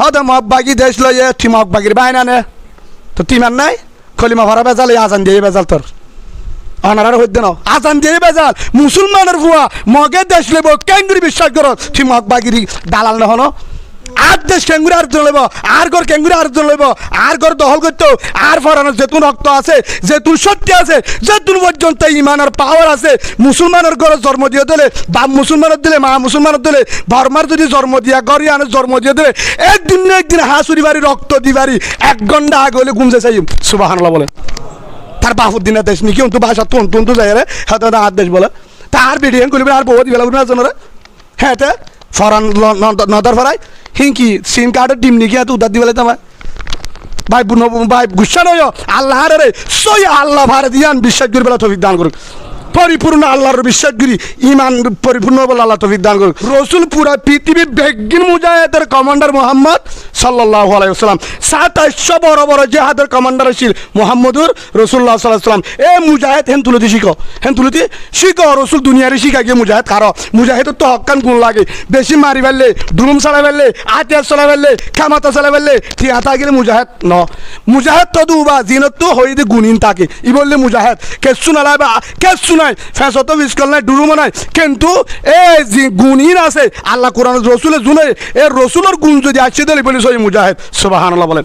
হদে মগ বাগি দেশ লয়ে তুই মগ বাগির বাইনা নে? তো তিমান নাই? খলিমা ভরা বেজাল, এই আজান দিয়ে বেজাল তোর অনারার হইতে নাও আজান দিয়ে বেজাল। মুসলমানের ভুয়া মগে দেশ লেব কেন্দ্রী বিশ্বাস করো তুই মগ বাগিরি দালাল নহন আর দেশ কেঙ্গুরি আর জন লইব, আর ঘর কেঙ্গুরি আর জন লইব, আর ঘর দখল করতো আর ফরানোর যেতুন রক্ত আছে, যেতুন শক্তি আছে, যেতুন পর্যন্ত ইমানের পাওয়ার আছে। মুসলমানের ঘরে জন্ম দিয়ে দিলে বা মুসলমানের দিলে, মা মুসলমানের দিলে, বর্মার যদি জন্ম দিয়া গরিয়ানের জন্ম দিয়ে দিলে, একদিন না একদিন হাসুরি বাড়ি, রক্ত দিবারি এক ঘণ্টা আগে হলে ঘুমছে চাই সুবাহ বলে তার বাহুদ্দিনের দেশ নি কিন্তু ভাষা তুন তুন তো যায় রে? হয়তো আর দেশ বলে। তার ভিডিও করবি, আর বহুত বেলা না জানো রে হ্যাঁ ফরান নদর ফরাই। হিংকি সিম কার্ডের ডিম নিকি এত উদার দিবে তোমার ভাই ভাই গুসা নয়, আল্লাহ রে, সই আল্লাহ ভারে দিয়ান বিশ্বাস করি বেলা তফিক দান করুক। পরিপূর্ণ আল্লাহর বিশ্বাস করি ইমান পরিপূর্ণ বলে আল্লাহ তফিক দান করুক। রসুল পুরা পৃথিবী বেগিন মুজাহিদের কমান্ডার মোহাম্মদ সাল্লাহ আলাইসাল্লাম সাতাইশশো বড় বড় জেহাদের কমান্ডার ছিল মোহাম্মদুর রসুল্লাহ সাল্লাহ সাল্লাম এ মুজাহিদ, হেন তুলতি শিখো, হেন তুলতি শিখো, রসুল দুনিয়ারে শিখা গিয়ে মুজাহিদ, কারও মুজাহিদের তো হকান গুণ লাগে। বেশি মারি ফেললে ডুরুম চালাই ফেললে আতিয়ার চলাই ফেললে খামাতা চালাই ফেললে হাতা গেলে মুজাহিদ ন। মুজাহিদ তো দুবা, জিনত তো হইতে গুণিন থাকে। ই বললে মুজাহিদ কেসু নালাই বা কেসু নাই ফেসতো বিস্কল নাই ডুরুমো নাই। কিন্তু এ গুণিন আছে, আল্লাহ কোরআন রসুলের জুনে, এ রসুলের গুণ যদি আসছে দিলে বলি সই মুজাহিদ সুবাহান বলেন।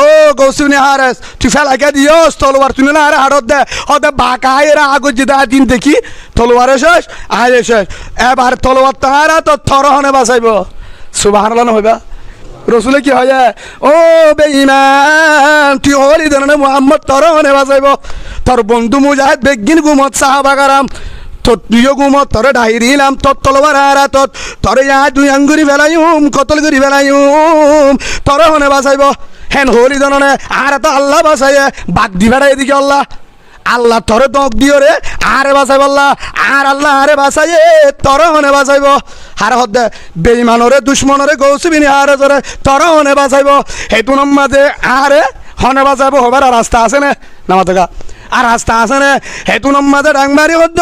ও গৌসিনী হারেস তুই ফেলাকে দিয়স, তলোয়ার তুই না আরে হাড়ত দে। হতে বাঁকা এরা আগত যেটা দিন দেখি। তলোয়ারে শেষ আয় শেষ। এবার তলোয়ার তাহারা তো থরহনে বাঁচাইব। সুবাহান হইবা? রসুলে কি হয় ও বেঈমান, তুই হলি ধরনের মোহাম্মদ তোর মনে বাজাইব তোর বন্ধু মুজাহিদ বেগিন গুমত সাহাবাগারাম তোর তুইও গুমত তোরে ডাহি দিলাম তোর তলবার আরা তোর ইয়া দুই আঙ্গুরি ফেলাইম কতল করি ফেলাইম তোর মনে বাঁচাইব হেন হলি ধরনে আর তো আল্লাহ বাঁচাই বাদ দিবেড়া এদিকে আল্লাহ। আল্লাহ তরে দক দিও রে, আরে বাঁচাইব আল্লাহ। আর আল্লাহ আরে বাঁচাই তর মনে বাঁচাইব হার হদ্দে বেইমানরে দুশ্মনরে, গৌসিবিনি আরে ধরে তর মনে বাঁচাইব হেতু নম্মাদে আরে হনে বাঁচাইব হবার রাস্তা আছে না। নামা আর রাস্তা আছে না হেতু নম্মাদে ডাংবারি হদ্দ,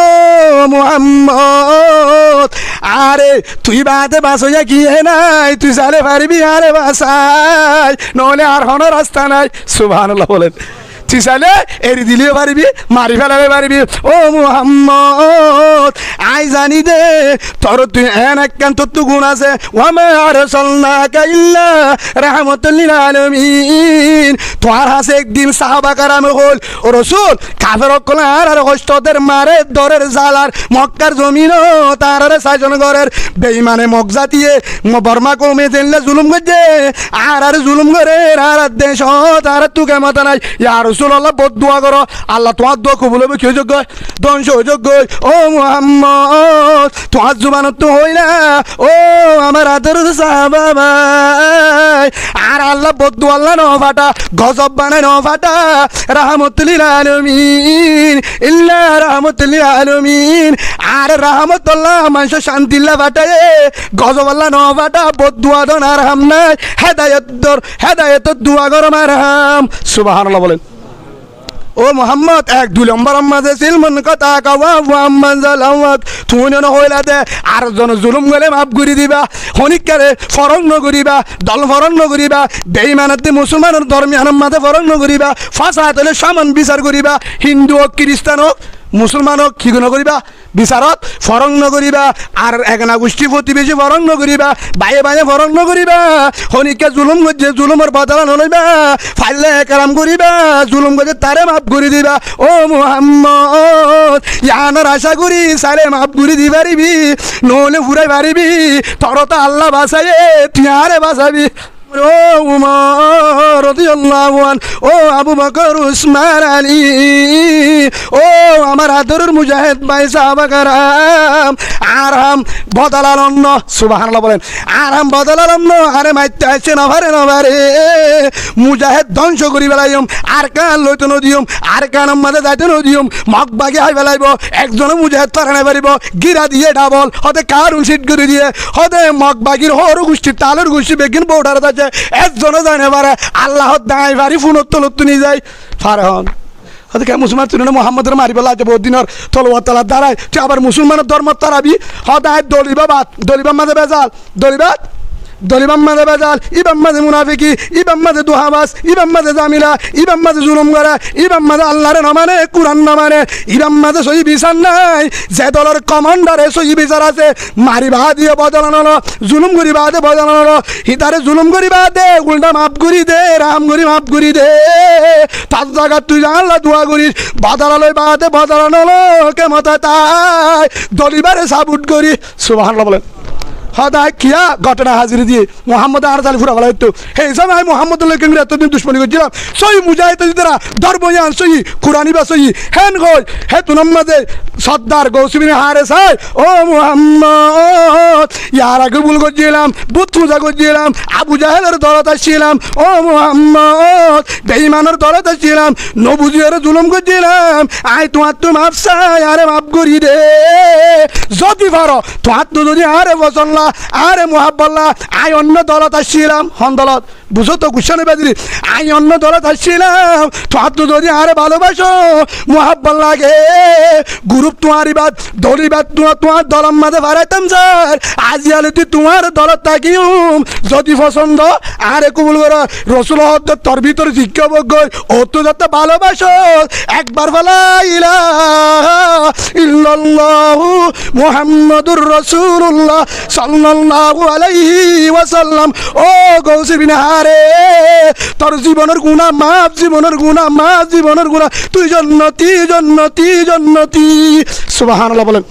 মোহাম্মদ। আরে, তুই বাতে বাস কি হে নাই? তুই চালে পারবি, আরে বাসাই। নহলে আর হন রাস্তা নাই। সুবহানাল্লাহ বলেন। চাইলে এরি দিলেও পারিবি মারি ফেলাবে পারিবি ও মুহাম্মদ, আই জানি দে তোর তুই এন একখান তোর তো গুণ আছে। ওয়ামে আর সল্লা কাইল্লা রাহমতুল্লিল আলমিন। তোমার হাসে একদিন সাহাবা কারাম হল। ও রসুল কাফের অকলার আর হস্তদের মারে দরের জালার মক্কার জমিন তার আরে সাইজন ঘরের বেইমানে মগ জাতিয়ে বর্মা কমে জেনলে জুলুম করছে আর আর জুলুম করে আর দেশ তার তুকে মাথা নাই। ইয়ার রসুল আল্লাহ বদ দোয়া করো। আল্লাহ তোমার দোয়া কবুল হবে কেউ যোগ্য? ধ্বংস যোগ্য। ও মুহাম্মদ, তোমার জুবানত তো হই না। ও আমার আদর সাহাবা আর আল্লাহ বদ্দু আল্লাহ ন ফাটা, গজব বানায় ন ফাটা। রাহমতুল্লিল আলমিন, ইল্লা রাহমতুল্লিল আলমিন। আর রাহমতুল্লাহ মানুষ শান্তিল্লা ফাটায়। গজব আল্লাহ ন ফাটা বদুয়া দন আর হাম নাই। হেদায়ত দর হেদায়ত দুয়া গরম আর হাম সুবহানাল্লাহ বলেন। ও মোহাম্মদ, এক দুই নম্বর আম্মাদে সিলমন কথা কাওয়া মোহাম্মদ জালামত তুমি ন হইলা দে আর জন জুলুম গেলে মাফ করি দিবা হনিকারে ফরং নগরিবা দল ফরং নগরিবা বেঈমানাতে মুসলমানের ধর্মীয় মাঝে ফরং নগরিবা ফাঁসা হলে সমান বিচার করিবা, হিন্দু হোক, খ্রিস্টান হোক, মুসলমান হোক, কি নকরিবা বিচাৰত ফৰং নকৰিবা, আৰু এগনা গোষ্ঠী প্ৰতিবেশী ফৰং নকৰিবা, বায়ে বায়ে ফৰং নকৰিবা, শনিকে জুলুম কৰিছে, জুলুমৰ বদলা নলইবা, ফাইলে কাম কৰিবা, জুলুম কৰিছে তাৰে মাফ কৰি দিবা। অ মোহাম্মদ, ইয়ানৰ আশা কৰি চালে মাফ কৰি দি পাৰিবি, নহ'লে ফুৰাই পাৰিবি, তৰতা আল্লাহ বাচায়ে তিয়াৰে বাচাবি। ও উমর ও আবু বকর, উসমান, আলী, ও আমার আদরের মুজাহিদ ভাই, সাহাবা কারাম আরাম বদলালন্ন সুবহানাল্লাহ বলেন আরাম বদলালন্ন আরে মাইতে আছে নভারে নভারে মুজাহিদ ধ্বংস করি বেলাইম আর কান লইতে নদিয়ম আর কান মাঝে যাইতে নদিয়ম মগ বাগে হাই বেলাইব একজনে মুজাহিদ তারানে পারিব, গিরা দিয়ে ডাবল, হতে কার উচিত করে দিয়ে, হতে মগ বাগির হরু গোষ্ঠী, তালের গোষ্ঠী, বেগিন বউটার আছে একজনে জানে পারে আল্লাহ দাঁড়াই পারি ফোনত তলত তুনি যায়। ফারহন। হতে কে মুসলমান তুই মোহাম্মদের মারি পেলা আছে বহুত দিনের তলোয়ার তালার দ্বারাই তুই আবার মুসলমানের ধর্ম তারাবি। হদায় দলিবা বাদ দলিবার মাঝে বেজাল দলিবাদ দলিবাম মাঝে বেজাল ইবাম মাঝে মুনাফিকি ইবাম মাঝে দুহাবাস ইবাম মাঝে জামিলা ইবাম মাঝে জুলুম করে ইবাম মাঝে আল্লাহরে নমানে কুরান নমানে ইবাম মাঝে সহি বিচার নাই। যে দলের কমান্ডারে সহি বিচার আছে মারিবা দিয়ে বদলানো জুলুম করি বাদে বদলানো হিতারে জুলুম করি বাদে, উল্টা মাফ করি দে, রাম করি মাফ করি দে। পাঁচ জায়গা তুই জানলা দোয়া করিস বদলালয় বাদে বদলানো কে মতো তাই। দলিবারে সাবুট করি সুবাহ বলেন। হদায় কিয়া ঘটনা হাজির দিয়ে মোহাম্মদ আর তালি ফুরা ফেলা হে সময় মোহাম্মদ কেন্দ্র এতদিন দুশ্মনী করছিলাম। সই মুজাহিদ দিদারা ধর্ময়ান সই কুরানি বা সই হেন গই, হে তুনম মাঝে সর্দার গৌসুবিনে হারে সাই ও মোহাম্মদ, ইয়ার আগে ভুল করছিলাম, বুথ পূজা করছিলাম, আবু জাহেলের দলত আসছিলাম, ও মোহাম্মদ বেইমানের দলত আসছিলাম নবুজিয়ার জুলুম করছিলাম। আই তোমার তো চাই, আরে মাপ করি দে যদি পারো, তোমার তো যদি আরে আরে মোহাব্বল্লা আই অন্য দলত আসছিলাম হন দলত। বুঝো তো কুশনে বেদিরি আই অন্য দলত আসছিলাম তোমার তো যদি আরে ভালোবাসো মোহাব্বল লাগে। গ্রুপ তোমারই বাদ দলি বাদ তোমার তোমার দলম মাঝে বাড়াইতাম স্যার। আজি আলিতে তোমার দলত থাকিম। যদি পছন্দ, আরে কবুল করো। রসুল হদ্দ তোর ভিতর শিক্ষাবজ্ঞ ও তো যত ভালোবাসো। একবার বলাইলা ইল্লাল্লাহু মুহাম্মাদুর রাসূলুল্লাহ সাল্লাল্লাহু আলাইহি ওয়াসাল্লাম। ও গৌসি বিনাহারে তোর জীবনের গুণা মাপ জীবনের গুণা মাপ জীবনের গুণা। তুই জন্নতি জন্নতি জন্নতি সুবহানাল্লাহ বলেন।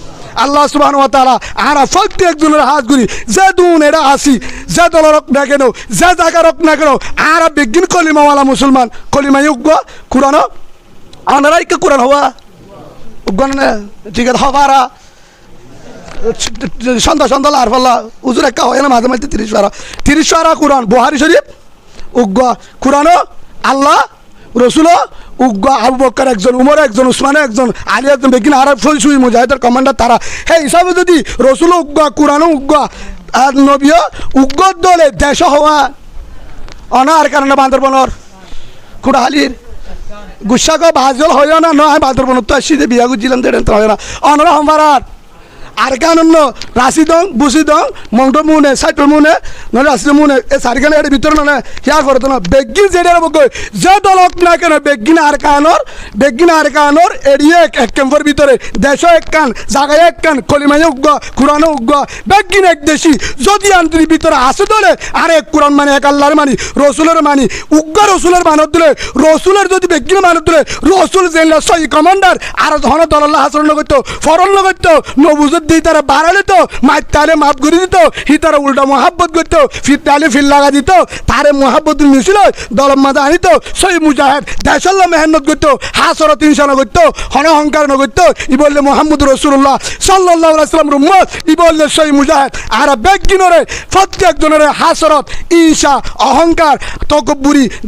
আল্লাহ সুবহান ওয়া তাআলা আরা প্রত্যেকজনের হাত গুলি যে দুন এরা আসি, যে দলের রক না কেন, যে জায়গা রক না কেন আরা বেগিন কলিমাওয়ালা মুসলমান। কলিমা ইউগ, কুরআন। আনারাই কে কুরআন হওয়া। উগ্গন ঠিক আছে হবারা সন্ধ্যা সন্ধ্যা আর ফল্লা, উজুর একটা হয় না, মাঝে মাঝে তিরিশ বারা তিরিশ বারা কোরআন, বুহারি শরীফ, উগ্গ কোরআনও, আল্লাহ রসুল উগ্গ আবু বক্কর একজন, উমর একজন, উসমানে একজন, আলী একজন, বেগিন আর সই মুজাহিদের কমান্ডার তারা। সেই হিসাবে যদি রসুল উগ্গ, কোরআনও উগ্গ, আর নবীয় উগ্গ দলে দেশ হওয়া অনার কারণে বান্দরবনর খুড়াহালির গুসাগো ভাজল হয় না, নয় বান্দরবনত তো আসছি যে বিয়া গুজিলাম দেড় হয় না। অনরা হমারার আর কানন্ন রাশি দং বুসি দং মংট মুনে সাইটল মুনে নয় রাশি মুনে এ সারিখানে এর ভিতরে নয় হিয়া করতো না বেগিন যেটা বকই যে দলক না কেন বেগিন আর কানর বেগিন আর কানর এড়িয়ে এক এক ক্যাম্পের ভিতরে দেশ এক কান জাগায় এক কান কলিমাই উগ্গ কুরানো উগ্গ বেগিন এক দেশি যদি আন্তরিক ভিতরে আসে দলে আর এক কুরান মানে এক আল্লাহর মানি রসুলের মানি উগ্গ রসুলের মানত দিলে রসুলের যদি বেগিন মানত দিলে রসুল জেনলা সই কমান্ডার আর ধন দলাল্লাহ হাসন করতো ফরন করতো নবুজত দিয়ে তারা বাড়ালে তো মার তারে মাফ করে দিত, হি তারা উল্টা মহাব্বত করতো, ফির তালে ফির লাগা দিত, তারে মহাব্বত মিছিল দলম মাঝে আনিত সই মুজাহেদ দেশাল্লাহ মেহনত করতো, হাসর তিনশানা করতো হন অহংকার ন করতো, ই বললে মোহাম্মদ রসুল্লাহ সাল্লাহ সাল্লাম রুম্মত ই বললে সই মুজাহেদ, আর বেগিনরে প্রত্যেক জনের হাসরত, ঈশা, অহংকার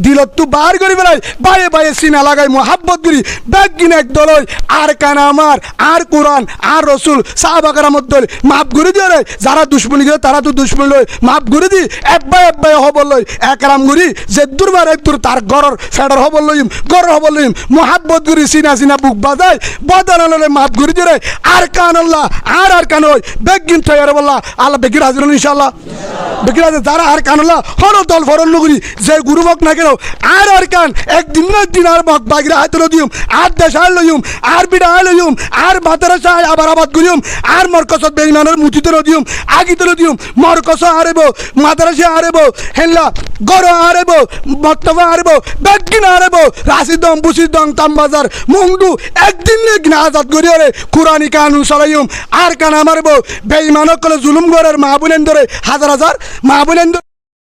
দিলত তু বার করি বেড়াই বায়ে বায়ে সিনা লাগাই মহাব্বত করি, বেগিন এক দলই আর কানা আমার আর কোরআন, আর রসুল সাহাবাকার মধ্যে মাপ করে দিয়ে যারা দুশ্মনী করে তারা তো দুশ্মনী লই মাপ করে দি। একবাই একবাই হবল লই, একরাম গুরি যে দুর্বার এক দূর, তার গরর ফেডর হবল লইম, গরর হবল লইম, মহাব্বত গুরি সিনা সিনা বুক বাজাই বদান ললে মাপ করে দিয়ে আর কান আল্লাহ, আর আর কান হই বেগিন তৈরি বললা। আল্লাহ বেগির হাজির ইনশাল্লাহ বেগির হাজির যারা আর কান আল্লাহ হর দল ফরন নগরী, যে গুরু বক না কেন, আর আর কান, একদিন না একদিন আর বক বাগিরা হাতে দিম আর দেশ আর লইম, আর বিড়া আর লইম, আর বাতারা চাই, আবার আবাদ করিম। আর মরকসত বেইমানের মুচিতে দিম আগিতে দিম। মরকস আরেব, মাদারাসে আরেব হেল্লা গর আরেব বক্তব্য আরেব, বেগিন আরেব, রাশিদম বুসিদম তামবাজার মুংডু একদিন আজাদ করি রে কুরানি কানুন সরাইম আর কান আমারব। বেইমানক জুলুম গরের মাহবুলেন ধরে, হাজার হাজার মাহবুলেন ধরে।